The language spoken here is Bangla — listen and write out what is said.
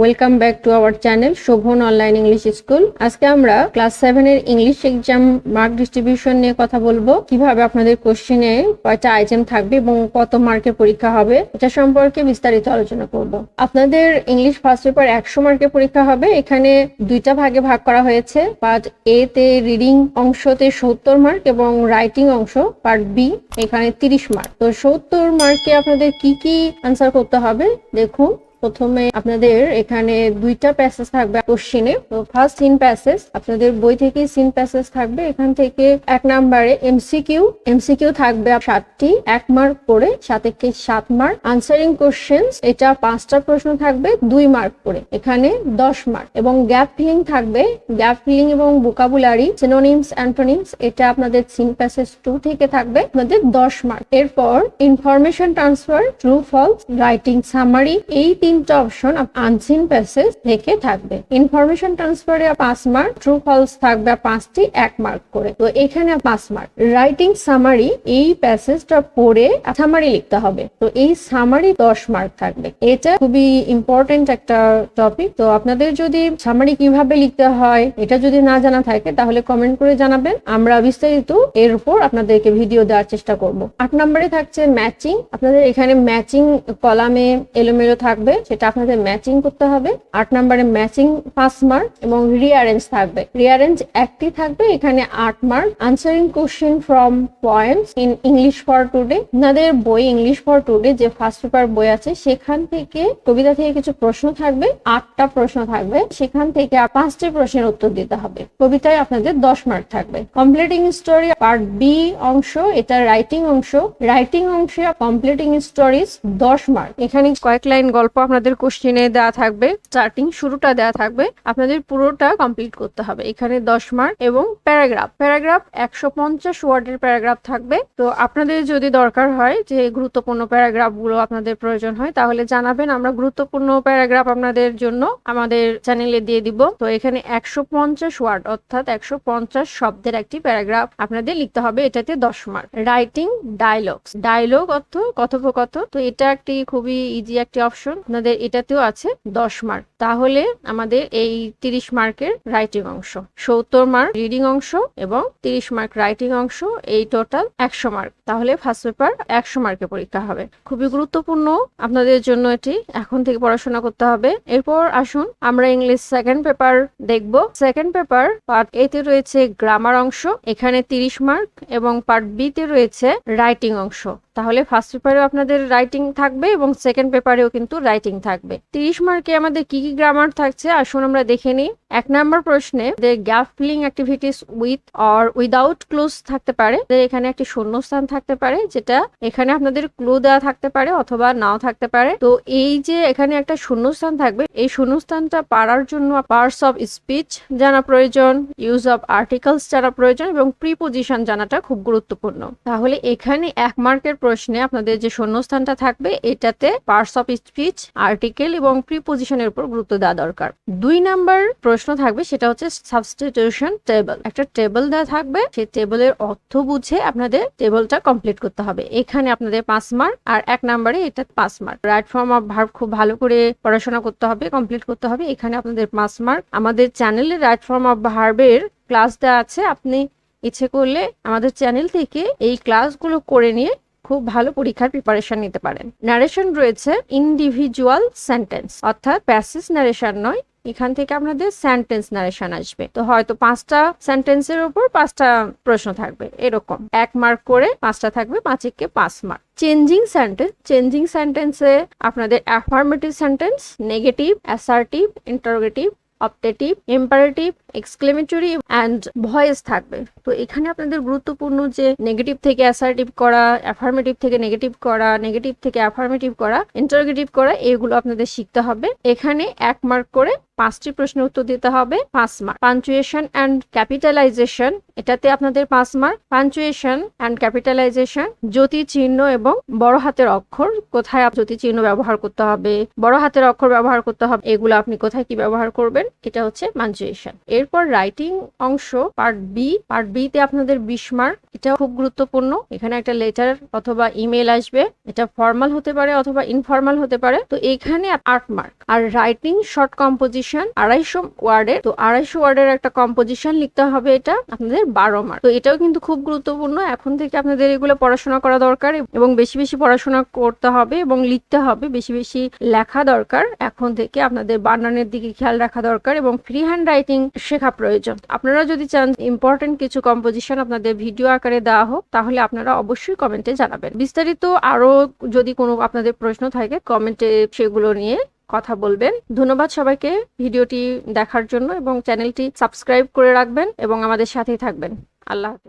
Welcome back to our channel Shovon online English school আজকে আমরা ক্লাস সেভেনের ইংলিশ এক্সাম মার্ক ডিস্ট্রিবিউশন নিয়ে কথা বলব। কীভাবে আপনাদের কোশ্চেনে কয়টা আইটেম থাকবে এবং কত মার্কের পরীক্ষা হবে, এটা সম্পর্কে বিস্তারিত আলোচনা করব। আপনাদের ইংলিশ ফার্স্ট পেপার একশো মার্কের পরীক্ষা হবে, এখানে দুইটা ভাগে ভাগ করা হয়েছে। পার্ট এ তে রিডিং অংশতে সত্তর মার্ক এবং রাইটিং অংশ পার্ট বি এখানে তিরিশ মার্ক তো সত্তর মার্কে আপনাদের কি কি আনসার করতে হবে, দেখুন। প্রথমে আপনাদের এখানে দুইটা প্যাসেজ থাকবে কোশ্চিনে তো ফার্স্ট সিন প্যাসেজ আপনাদের বই থেকে সিন প্যাসেজ থাকবে। এখান থেকে এক নাম্বারে এমসিকিউ এমসিকিউ থাকবে সাতটি, এক মার্ক করে সাত একে সাত মার্ক আনসারিং কোশ্চেন এটা পাঁচটা প্রশ্ন থাকবে, দুই মার্ক করে, এখানে দশ মার্ক এবং গ্যাপ ফিলিং থাকবে গ্যাপ ফিলিং এবং ভোকাবুলারি সিনোনিমস অ্যান্টোনিমস এটা আপনাদের সিন প্যাসেজ টু থেকে থাকবে, আপনাদের দশ মার্ক এরপর information transfer true false writing summary এই তিনটা অপশন আনসিন প্যাসেজ থেকে থাকবে। ইনফরমেশন ট্রান্সফারে পাঁচ মার্ক ট্রু ফলস থাকবে পাঁচটি এক মার্ক করে। তো এখানে পাঁচ মার্ক রাইটিং সামারি এই প্যাসেজটা পড়ে সামারি লিখতে হবে। তো এই সামারি দশ মার্ক থাকবে। এটা খুবই ইম্পর্টেন্ট একটা টপিক তো আপনাদের যদি সামারি কীভাবে লিখতে হয়, এটা যদি না জানা থাকে, তাহলে কমেন্ট করে জানাবেন। আমরা বিস্তারিত এর উপর আপনাদেরকে ভিডিও দেওয়ার চেষ্টা করব। আট নম্বরে থাকছে ম্যাচিং আপনাদের এখানে ম্যাচিং কলামে এলোমেলো থাকবে। সেটা আপনাদের ম্যাচিং করতে হবে। আট নম্বরে ম্যাচিং পাঁচ মার্ক এবং রিয়ারেঞ্জ থাকবে। রিয়ারেঞ্জ একটি থাকবে, এখানে আট mark answering question from points in English for Today আপনাদের বই ইংলিশ ফর টুডে যে ফার্স্ট পেপার বই আছে, সেখান থেকে কবিতা থেকে কিছু প্রশ্ন থাকবে, আটটা প্রশ্ন থাকবে। সেখান থেকে পাঁচটি প্রশ্নের উত্তর দিতে হবে। কবিতায় আপনাদের দশ মার্ক থাকবে। কমপ্লিটিং স্টোরি পার্ট বি অংশ, এটা রাইটিং অংশ। রাইটিং অংশে কমপ্লিটিং স্টোরিজ দশ মার্ক এখানে কয়েক লাইন গল্প আপনাদের কোশ্চেনে দেওয়া থাকবে স্টার্টিং শুরুটা দেওয়া থাকবে, আপনাদের পুরোটা কমপ্লিট করতে হবে। এখানে দশ মার্ক এবং প্যারাগ্রাফ প্যারাগ্রাফ একশো পঞ্চাশ ওয়ার্ডের প্যারাগ্রাফ থাকবে। তো আপনাদের যদি দরকার হয় যে গুরুত্বপূর্ণ প্যারাগ্রাফগুলো আপনাদের প্রয়োজন হয়, তাহলে জানাবেন। আমরা গুরুত্বপূর্ণ প্যারাগ্রাফ আপনাদের জন্য আমাদের চ্যানেলে দিয়ে দিব। তো এখানে একশো পঞ্চাশ ওয়ার্ড, অর্থাৎ একশো পঞ্চাশ শব্দের একটি প্যারাগ্রাফ আপনাদের লিখতে হবে। এটাতে দশ মার্ক রাইটিং ডায়লগস ডায়লগ অর্থ কথোপকথন। তো এটা একটি খুবই ইজি একটি অপশন আপনাদের এটাতেও আছে দশ মার্ক তাহলে আমাদের এই তিরিশ মার্কের রাইটিং অংশ, সত্তর মার্ক রিডিং অংশ এবং তিরিশ মার্ক রাইটিং অংশ, এই টোটাল একশো মার্ক তাহলে ফার্স্ট পেপার একশো মার্কের পরীক্ষা হবে। খুবই গুরুত্বপূর্ণ আপনাদের জন্য এটি। এখন থেকে পড়াশোনা করতে হবে। এরপর আসুন আমরা ইংলিশ সেকেন্ড পেপার দেখব। সেকেন্ড পেপার পার্ট এ তে রয়েছে গ্রামার অংশ, এখানে তিরিশ মার্ক এবং পার্ট বি তে রয়েছে রাইটিং অংশ। তাহলে ফার্স্ট পেপারেও আপনাদের রাইটিং থাকবে এবং সেকেন্ড পেপারেও কিন্তু রাইটিং থাকবে। তিরিশ মার্কে আমাদের কি কি গ্রামার থাকছে? আসুন আমরা দেখে নিই। এক নম্বর প্রশ্নে gap filling activities with or without clues থাকতে পারে। এখানে একটি শূন্যস্থান থাকতে পারে, যেটা এখানে আপনাদের ক্লু দেওয়া থাকতে পারে অথবা নাও থাকতে পারে। তো এই যে এখানে একটা শূন্যস্থান থাকবে, এই শূন্যস্থানটা পারার জন্য পার্টস অফ স্পিচ জানা প্রয়োজন ইউজ অফ আর্টিকেলস জানা প্রয়োজন এবং প্রিপোজিশন জানাটা খুব গুরুত্বপূর্ণ। তাহলে এখানে এক মার্কের প্রশ্নে আপনাদের যে শূন্যস্থানটা থাকবে, এটাতে পার্টস অফ স্পিচ আর্টিকেল এবং প্রিপোজিশনের উপর গুরুত্ব দেওয়া দরকার। দুই নাম্বার প্রশ্ন থাকবে, সেটা হচ্ছে সাবস্টিটিউশন টেবল একটা টেবল দেওয়া থাকবে, সেই টেবলের অর্থ বুঝে আপনাদের টেবলটা কমপ্লিট করতে হবে। এখানে আপনাদের পাঁচ মার্ক আর এক নাম্বারে এটা পাঁচ mark right form of verb খুব ভালো করে পড়াশোনা করতে হবে কমপ্লিট করতে হবে। এখানে আপনাদের পাঁচ মার্ক আমাদের চ্যানেলে রাইট ফর্ম অফ ভার্বের ক্লাস দেওয়া আছে, আপনি ইচ্ছে করলে আমাদের চ্যানেল থেকে এই ক্লাসগুলো করে নিয়ে খুব ভালো পরীক্ষার প্রিপারেশন নিতে পারেন। নারেশন রয়েছে ইন্ডিভিজুয়াল সেন্টেন্স অর্থাৎ প্যাসেজ নারেশন নয়, এখান থেকে আপনাদের সেন্টেন্স নারেশন আসবে। তো হয়তো পাঁচটা সেন্টেন্সের উপর পাঁচটা প্রশ্ন থাকবে, এরকম। এক মার্ক করে পাঁচটা থাকবে পাঁচিককে পাঁচ মার্ক চেঞ্জিং সেন্টেন্স চেঞ্জিং সেন্টেন্সে আপনাদের affirmative sentence negative assertive interrogative optative imperative exclamatory and voice থাকবে। তো এখানে আপনাদের গুরুত্বপূর্ণ যে নেগেটিভ থেকে অ্যাসার্টিভ করা অ্যাফার্মেটিভ থেকে নেগেটিভ করা নেগেটিভ থেকে অ্যাফার্মেটিভ করা ইন্টারোগেটিভ করা, এগুলো আপনাদের শিখতে হবে। এখানে এক মার্ক করে পাঁচটি প্রশ্নের উত্তর দিতে হবে, পাঁচ মার্ক পাঞ্চুয়েশন অ্যান্ড ক্যাপিটালাইজেশন এটাতে আপনাদের পাঁচ মার্ক পাঞ্চুয়েশন অ্যান্ড ক্যাপিটালাইজেশন জ্যোতি চিহ্ন এবং বড় হাতের অক্ষর, কোথায় জ্যোতি চিহ্ন ব্যবহার করতে হবে, বড় হাতের অক্ষর ব্যবহার করতে হবে, এগুলো আপনি কোথায় কি ব্যবহার করবেন, এটা হচ্ছে পাঞ্চুয়েশন এরপর রাইটিং অংশ পার্ট বি পার্ট বি তে আপনাদের বিশ মার্ক এটা খুব গুরুত্বপূর্ণ। এখানে একটা লেটার অথবা ইমেল আসবে, এটা ফর্মাল হতে পারে অথবা ইনফর্মাল হতে পারে। তো এখানে আট মার্ক আর রাইটিং শর্ট কম্পোজিশন আড়াইশো ওয়ার্ডের, তো আড়াইশো ওয়ার্ডের একটা কম্পোজিশন লিখতে হবে এটা, আপনাদের বারো মার্ক তো এটাও কিন্তু খুব গুরুত্বপূর্ণ। এখন থেকে আপনাদের এগুলো পড়াশোনা করা দরকার এবং বেশি বেশি পড়াশোনা করতে হবে এবং লিখতে হবে, বেশি বেশি লেখা দরকার। এখন থেকে আপনাদের বানানের দিকে খেয়াল রাখা দরকার এবং ফ্রি হ্যান্ড রাইটিং শেখা প্রয়োজন। আপনারা যদি চান ইম্পর্টেন্ট কিছু কম্পোজিশন আপনাদের ভিডিও আকারে দেওয়া হোক, তাহলে আপনারা অবশ্যই কমেন্টে জানাবেন। বিস্তারিত আরও যদি কোনো আপনাদের প্রশ্ন থাকে কমেন্টে সেগুলো নিয়ে কথা বলবেন। ধন্যবাদ সবাইকে ভিডিওটি দেখার জন্য এবং চ্যানেলটি সাবস্ক্রাইব করে রাখবেন এবং আমাদের সাথেই থাকবেন। আল্লাহ হাফেজ।